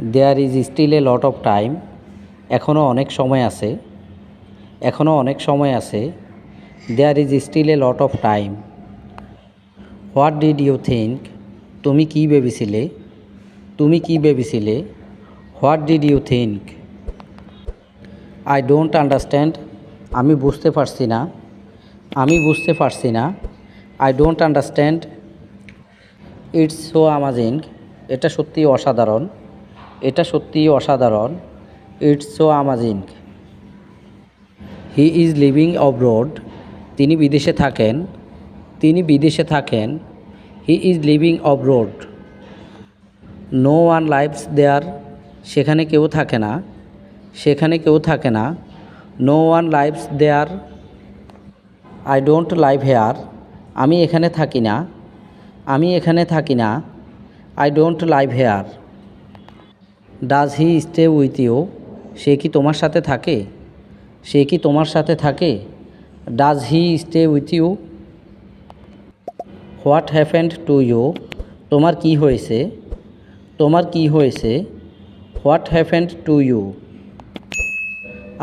There is still a lot of time এখনও অনেক সময় আছে। এখনও অনেক সময় আছে। There is still a lot of time what did you think তুমি কি ভেবেছিলে? তুমি কি ভেবেছিলে? What did you think I don't understand আমি বুঝতে পারছি না। আমি বুঝতে পারছি না। I don't understand it's so amazing এটা সত্যিই অসাধারণ। এটা সত্যিই অসাধারণ। It's so amazing he is living abroad তিনি বিদেশে থাকেন। তিনি বিদেশে থাকেন। He is living abroad no one lives there সেখানে কেউ থাকে না। সেখানে কেউ থাকে না। No one lives there I don't live here আমি এখানে থাকি না। আমি এখানে থাকি না। I don't live here does he stay with you সে কি তোমার সাথে থাকে? সে কি তোমার সাথে থাকে? Does he stay with you what happened to you তোমার কি হয়েছে? তোমার কি হয়েছে? হোয়াট হ্যাপেন্ড টু ইউ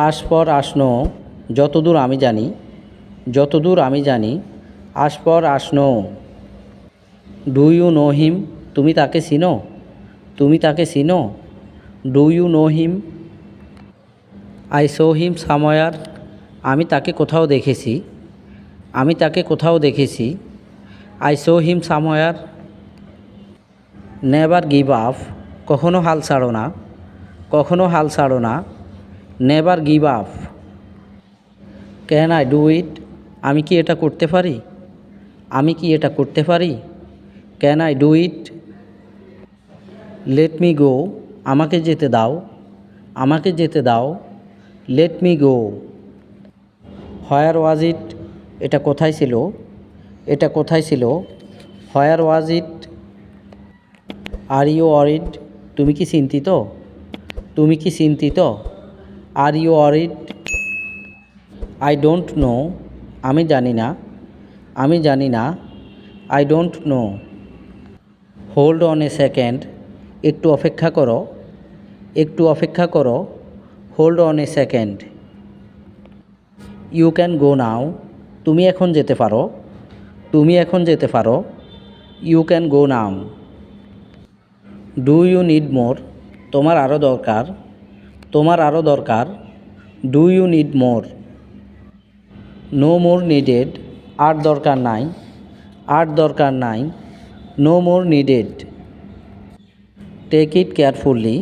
আস পর আসন যতদূর আমি জানি, যতদূর আমি জানি আস পর আসন ডু ইউ নো হিম তুমি তাকে চিনো? তুমি তাকে চিনো? Do you know him I saw him somewhere আমি তাকে কোথাও দেখেছি। আমি তাকে কোথাও দেখেছি। I saw him somewhere never give up কখনো হাল ছাড়ো না। কখনো হাল ছাড়ো না। Never give up can I do it আমি কি এটা করতে পারি? আমি কি এটা করতে পারি? Can I do it let me go আমাকে যেতে দাও, আমাকে যেতে দাও let me go where was it, এটা কোথায় ছিল? এটা কোথায় ছিল? হোয়ার ওয়াজ ইট, আর ইউ অরিড তুমি কি চিন্তিত? তুমি কি চিন্তিত? Are you worried I don't know আমি জানি না, আমি জানি না I don't know hold on a second একটু অপেক্ষা করো। একটু অপেক্ষা করো। Hold on a second you can go now তুমি এখন যেতে পারো। তুমি এখন যেতে পারো। You can go now do you need more তোমার আরও দরকার। তোমার আরও দরকার। Do you need more no more needed আর দরকার নাই। আর দরকার নাই। No more needed take it carefully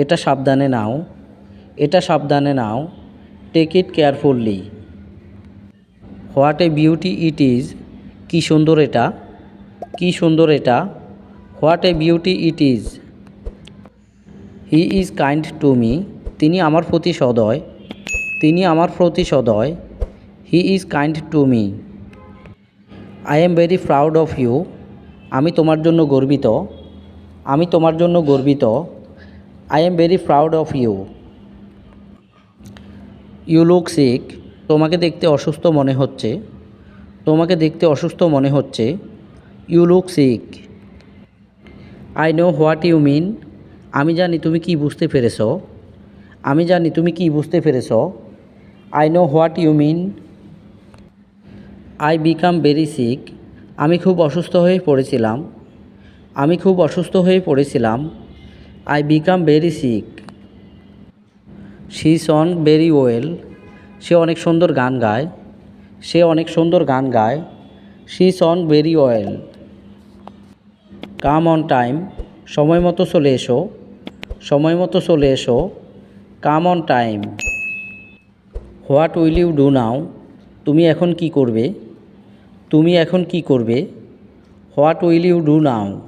এটা সাবধানে নাও, এটা সাবধানে নাও take it carefully what a beauty it is কি সুন্দর এটা, কি সুন্দর এটা what a beauty it is he is kind to me তিনি আমার প্রতি সদয়, তিনি আমার প্রতি সদয় he is kind to me I am very proud of you আমি তোমার জন্য গর্বিত, আমি তোমার জন্য গর্বিত I am very proud of you you look sick তোমাকে দেখতে অসুস্থ মনে হচ্ছে। তোমাকে দেখতে অসুস্থ মনে হচ্ছে। You look sick I know what you mean আমি জানি তুমি কি বুঝতে পেরেছ। আমি জানি তুমি কি বুঝতে পেরেছ। I know what you mean I became very sick আমি খুব অসুস্থ হয়ে পড়েছিলাম। আমি খুব অসুস্থ হয়ে পড়েছিলাম। I became very sick she sang very well সে অনেক সুন্দর গান গায়। সে অনেক সুন্দর গান গায়। She sang very well come on time সময় মতো চলে এসো। সময় মতো চলে এসো। Come on time what will you do now তুমি এখন কি করবে? তুমি এখন কি করবে? What will you do now